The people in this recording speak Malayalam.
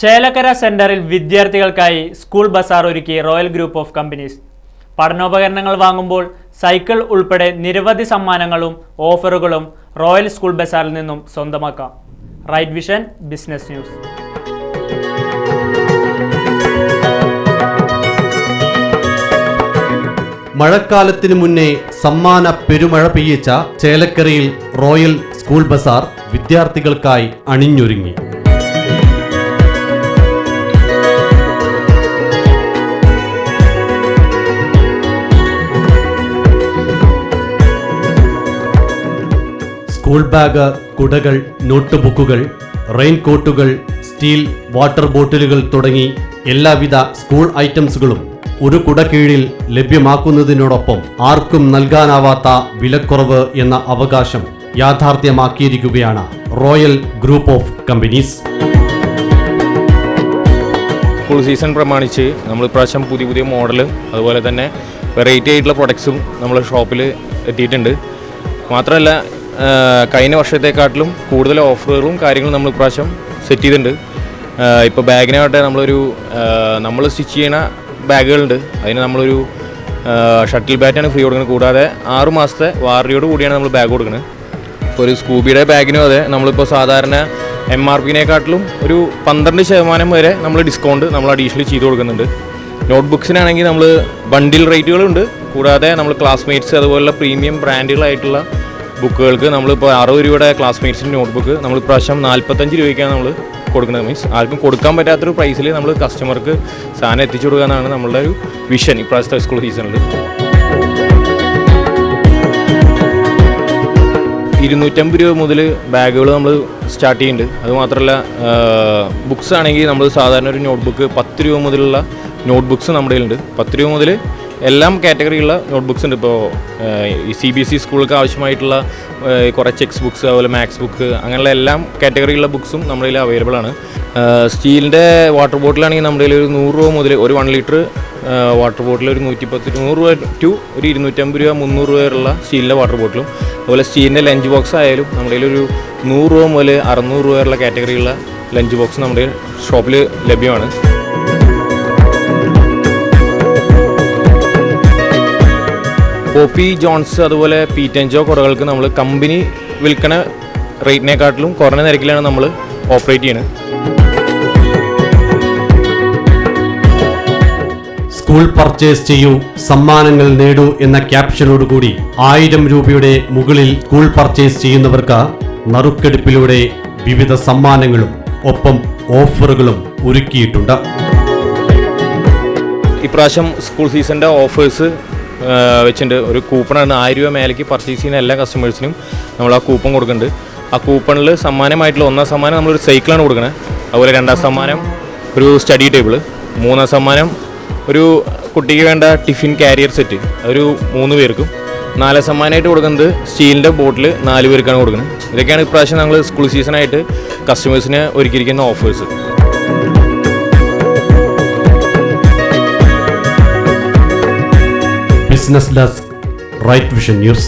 ചേലക്കര സെന്ററിൽ വിദ്യാർത്ഥികൾക്കായി സ്കൂൾ ബസാർ ഒരുക്കി റോയൽ ഗ്രൂപ്പ് ഓഫ് കമ്പനീസ്. പഠനോപകരണങ്ങൾ വാങ്ങുമ്പോൾ സൈക്കിൾ ഉൾപ്പെടെ നിരവധി സമ്മാനങ്ങളും ഓഫറുകളും റോയൽ സ്കൂൾ ബസാറിൽ നിന്നും സ്വന്തമാക്കാം. Right vision business news. മഴക്കാലത്തിനു മുന്നേ സമ്മാന പെരുമഴ ചേലക്കരയിൽ റോയൽ സ്കൂൾ ബസാർ വിദ്യാർത്ഥികൾക്കായി അണിഞ്ഞൊരുങ്ങി. സ്കൂൾ ബാഗ് കുടകൾ നോട്ട്ബുക്കുകൾ റെയിൻകോട്ടുകൾ സ്റ്റീൽ വാട്ടർ ബോട്ടിലുകൾ തുടങ്ങി എല്ലാവിധ സ്കൂൾ ഐറ്റംസുകളും ഒരു കുട കീഴിൽ ലഭ്യമാക്കുന്നതിനോടൊപ്പം ആർക്കും നൽകാനാവാത്ത വിലക്കുറവ് എന്ന അവകാശം യാഥാർത്ഥ്യമാക്കിയിരിക്കുകയാണ് royal group of companies. Full season പ്രമാണിച്ച് നമ്മൾ ഇപ്രാവശ്യം പുതിയ പുതിയ മോഡൽ അതുപോലെ തന്നെ വെറൈറ്റി ആയിട്ടുള്ള പ്രൊഡക്ട്സും നമ്മളെ ഷോപ്പിൽ എത്തിയിട്ടുണ്ട്. മാത്രമല്ല കഴിഞ്ഞ വർഷത്തെക്കാട്ടിലും കൂടുതൽ ഓഫറുകളും കാര്യങ്ങളും നമ്മൾ ഇപ്രാവശ്യം സെറ്റ് ചെയ്തിട്ടുണ്ട്. ഇപ്പോൾ ബാഗിനാവട്ടെ നമ്മളൊരു നമ്മൾ സ്റ്റിച്ച് ചെയ്യണ ബാഗുകളുണ്ട്. അതിന് നമ്മളൊരു ഷട്ടിൽ ബാറ്റാണ് ഫ്രീ കൊടുക്കുന്നത്. കൂടാതെ ആറ് മാസത്തെ വാറണ്ടിയോട് കൂടിയാണ് നമ്മൾ ബാഗ് കൊടുക്കുന്നത്. ഇപ്പോൾ ഒരു സ്കൂബിയുടെ ബാഗിനും അതെ നമ്മളിപ്പോൾ സാധാരണ എം ആർ പിനെക്കാട്ടിലും ഒരു പന്ത്രണ്ട് ശതമാനം വരെ നമ്മൾ ഡിസ്കൗണ്ട് നമ്മൾ അഡീഷണലി ചെയ്ത് കൊടുക്കുന്നുണ്ട്. നോട്ട് ബുക്സിനാണെങ്കിൽ നമ്മൾ ബണ്ടിൽ റേറ്റുകളുണ്ട് കൂടാതെ നമ്മൾ ക്ലാസ്മേറ്റ്സ് അതുപോലുള്ള പ്രീമിയം ബ്രാൻഡുകളായിട്ടുള്ള ബുക്കുകൾക്ക് നമ്മളിപ്പോൾ അറുപത് രൂപയുടെ ക്ലാസ്മേറ്റ്സിന്റെ നോട്ട്ബുക്ക് നമ്മൾ പ്രാവശ്യം നാൽപ്പത്തഞ്ച് രൂപയ്ക്കാണ് നമ്മൾ കൊടുക്കുന്നത് മീൻസ് ആർക്കും കൊടുക്കാൻ പറ്റാത്തൊരു പ്രൈസിൽ നമ്മൾ കസ്റ്റമർക്ക് സാധനം എത്തിച്ചു കൊടുക്കുക എന്നാണ് നമ്മളുടെ ഒരു വിഷൻ ഇപ്രാവശ്യത്തെ സ്കൂൾ സീസണിൽ ഇരുന്നൂറ്റമ്പത് രൂപ മുതൽ ബാഗുകൾ നമ്മൾ സ്റ്റാർട്ട് ചെയ്യുന്നുണ്ട് അതുമാത്രമല്ല ബുക്സ് ആണെങ്കിൽ നമ്മൾ സാധാരണ ഒരു നോട്ട്ബുക്ക് പത്ത് രൂപ മുതലുള്ള നോട്ട്ബുക്സ് നമ്മുടെ കയ്യിലുണ്ട്. പത്ത് രൂപ മുതൽ എല്ലാം കാറ്റഗറിയുള്ള നോട്ട്ബുക്സ് ഉണ്ട്. ഇപ്പോൾ സി ബി എസ് ഇ സ്കൂൾക്ക് ആവശ്യമായിട്ടുള്ള ആ, കുറേ ചെക്സ് ബുക്സ് അതുപോലെ മാത്സ് ബുക്ക് അങ്ങനെയുള്ള എല്ലാം കാറ്റഗറിയുള്ള ബുക്സും നമ്മുടെ കയ്യിൽ അവൈലബിൾ ആണ്. സ്റ്റീലിന്റെ വാട്ടർ ബോട്ടിലാണെങ്കിൽ നമ്മുടെ കയ്യിൽ ഒരു നൂറ് രൂപ മുതൽ ഒരു വൺ ലിറ്റർ വാട്ടർ ബോട്ടിൽ ഒരു നൂറ്റിപ്പത്ത് നൂറ് രൂപ ടു ഒരു ഇരുന്നൂറ്റമ്പത് രൂപ മുന്നൂറ് രൂപ വരെയുള്ള സ്റ്റീലിന്റെ വാട്ടർ ബോട്ടിലും അതുപോലെ സ്റ്റീലിന്റെ ലഞ്ച് ബോക്സ് ആയാലും നമ്മുടെ കയ്യിൽ ഒരു നൂറ് രൂപ മുതൽ അറുന്നൂറ് രൂപ വരെയുള്ള കാറ്റഗറിയുള്ള ലഞ്ച് ബോക്സ് നമ്മുടെ ഷോപ്പിൽ ലഭ്യമാണ്. പോപ്പി ജോൺസ് അതുപോലെ പീറ്റൻജോ കുടകൾക്ക് നമ്മൾ കമ്പനി വിൽക്കണ റേറ്റിനെക്കാട്ടിലും കുറഞ്ഞ നിരക്കിലാണ് നമ്മൾ ഓപ്പറേറ്റ് ചെയ്യുന്നത് സ്കൂൾ പർച്ചേസ് ചെയ്യൂ സമ്മാനങ്ങൾ നേടൂ എന്ന ക്യാപ്ഷനോടുകൂടി ആയിരം രൂപയുടെ മുകളിൽ സ്കൂൾ പർച്ചേസ് ചെയ്യുന്നവർക്ക് നറുക്കെടുപ്പിലൂടെ വിവിധ സമ്മാനങ്ങളും ഒപ്പം ഓഫറുകളും ഒരുക്കിയിട്ടുണ്ട്. ഇപ്രാവശ്യം സ്കൂൾ സീസണിന്റെ ഓഫേഴ്സ് വെച്ചിട്ടുണ്ട്. ഒരു കൂപ്പണാണ്. ആയിരം രൂപ മേലേക്ക് പർച്ചേസ് ചെയ്യുന്ന എല്ലാ കസ്റ്റമേഴ്സിനും നമ്മൾ ആ കൂപ്പൺ കൊടുക്കുന്നുണ്ട്. ആ കൂപ്പണിൽ സമ്മാനമായിട്ടുള്ള ഒന്നാം സമ്മാനം നമ്മളൊരു സൈക്കിളാണ് കൊടുക്കുന്നത് അതുപോലെ രണ്ടാം സമ്മാനം ഒരു സ്റ്റഡി ടേബിൾ മൂന്നാം സമ്മാനം ഒരു കുട്ടിക്ക് വേണ്ട ടിഫിൻ കാരിയർ സെറ്റ് ഒരു മൂന്ന് പേർക്കും. നാലാം സമ്മാനമായിട്ട് കൊടുക്കുന്നത് സ്റ്റീലിന്റെ ബോട്ടിൽ നാല് പേർക്കാണ് കൊടുക്കുന്നത് ഇതൊക്കെയാണ് ഇപ്രാവശ്യം നമ്മൾ സ്കൂൾ സീസണായിട്ട് കസ്റ്റമേഴ്സിന് ഒരുക്കിയിരിക്കുന്ന offers business desk right vision news